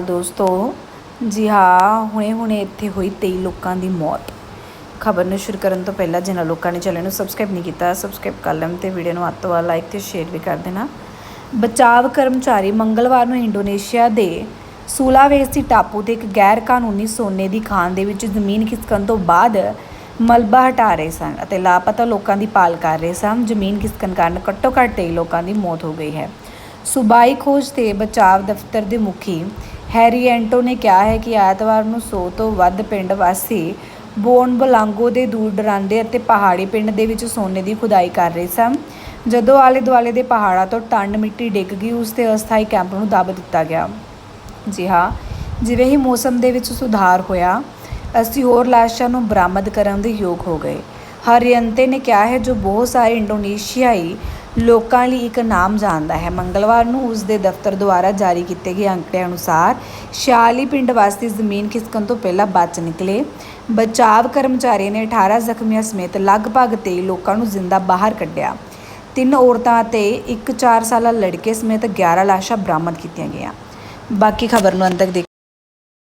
ਦੋਸਤੋ, ਜੀ ਹਾਂ, ਹੁਣੇ ਹੁਣੇ ਇੱਥੇ ਹੋਈ 23 ਲੋਕਾਂ ਦੀ ਮੌਤ। ਖਬਰ ਨੂੰ ਸ਼ੁਰੂ ਕਰਨ ਤੋਂ ਪਹਿਲਾਂ ਜਿਨ੍ਹਾਂ ਲੋਕਾਂ ਨੇ ਚੈਨਲ ਨੂੰ ਸਬਸਕ੍ਰਾਈਬ ਨਹੀਂ ਕੀਤਾ ਸਬਸਕ੍ਰਾਈਬ ਕਰ ਲੈਣ ਤੇ ਵੀਡੀਓ ਨੂੰ ਅੱਤ ਤੋਂ ਵੱਧ ਲਾਈਕ ਤੇ ਸ਼ੇਅਰ ਵੀ ਕਰ ਦੇਣਾ। ਬਚਾਵ ਕਰਮਚਾਰੀ ਮੰਗਲਵਾਰ ਨੂੰ ਇੰਡੋਨੇਸ਼ੀਆ ਦੇ ਸੁਲਾਵੇਸੀ ਟਾਪੂ ਤੇ ਇੱਕ ਗੈਰ ਕਾਨੂੰਨੀ ਸੋਨੇ ਦੀ ਖਾਨ ਦੇ ਵਿੱਚ ਜ਼ਮੀਨ ਖਿਸਕਣ ਤੋਂ ਬਾਅਦ ਮਲਬਾ ਹਟਾ ਰਹੇ ਸਨ ਅਤੇ ਲਾਪਤਾ ਲੋਕਾਂ ਦੀ ਭਾਲ ਕਰ ਰਹੇ ਸਨ। ਜ਼ਮੀਨ ਖਿਸਕਣ ਕਾਰਨ ਘੱਟੋ ਘੱਟ 23 ਲੋਕਾਂ ਦੀ ਮੌਤ ਹੋ ਗਈ ਹੈ। ਸੂਬਾਈ ਖੋਜ ਤੇ ਬਚਾਵ ਦਫ਼ਤਰ ਦੇ ਮੁਖੀ ਹੈਰੀ ਐਂਟੋ ਨੇ ਕਿਹਾ ਹੈ ਕਿ ਐਤਵਾਰ ਨੂੰ 100 ਤੋਂ ਵੱਧ ਪਿੰਡ ਵਾਸੀ ਬੋਨ ਬਲਾਂਗੋ ਦੇ ਦੂਰ ਦਰਾਂਦੇ ਅਤੇ ਪਹਾੜੀ ਪਿੰਡ ਦੇ ਵਿੱਚ ਸੋਨੇ ਦੀ ਖੁਦਾਈ ਕਰ ਰਹੇ ਸਨ। ਜਦੋਂ ਆਲੇ ਦੁਆਲੇ ਦੇ ਪਹਾੜਾਂ ਤੋਂ ਟਨ ਮਿੱਟੀ ਡਿੱਗ ਗਈ, ਉਸ ਤੇ ਅਸਥਾਈ ਕੈਂਪ ਨੂੰ ਦੱਬ ਦਿੱਤਾ ਗਿਆ। ਜੀ ਹਾਂ, ਜਿਵੇਂ ਹੀ ਮੌਸਮ ਦੇ ਵਿੱਚ ਸੁਧਾਰ ਹੋਇਆ, ਅਸੀਂ ਹੋਰ ਲਾਸ਼ਾਂ ਨੂੰ ਬਰਾਮਦ ਕਰਨ ਦੇ ਯੋਗ ਹੋ ਗਏ। ਹਰਿਅੰਤੇ ਨੇ ਕਿਹਾ ਹੈ, ਜੋ ਬਹੁਤ ਸਾਰੇ ਇੰਡੋਨੇਸ਼ੀਆਈ ਲੋਕਾਂ ਲਈ ਇੱਕ ਨਾਮ ਜਾਣਦਾ ਹੈ। ਮੰਗਲਵਾਰ ਨੂੰ ਉਸ ਦੇ ਦਫ਼ਤਰ ਦੁਆਰਾ ਜਾਰੀ ਕੀਤੇ ਗਏ ਅੰਕੜਿਆਂ ਅਨੁਸਾਰ 46 ਪਿੰਡ ਵਾਸੀ ਜ਼ਮੀਨ ਖਿਸਕਣ ਤੋਂ ਪਹਿਲਾਂ ਬਚ ਨਿਕਲੇ। ਬਚਾਵ ਕਰਮਚਾਰੀ ਨੇ 18 ਜ਼ਖਮੀਆਂ ਸਮੇਤ ਲਗਭਗ 23 ਲੋਕਾਂ ਨੂੰ ਜ਼ਿੰਦਾ ਬਾਹਰ ਕੱਢਿਆ। ਤਿੰਨ ਔਰਤਾਂ ਅਤੇ ਇੱਕ 4 ਸਾਲਾ ਲੜਕੇ ਸਮੇਤ 11 ਲਾਸ਼ਾਂ ਬਰਾਮਦ ਕੀਤੀਆਂ ਗਈਆਂ। ਬਾਕੀ ਖਬਰ ਨੂੰ ਅੰਤ ਤੱਕ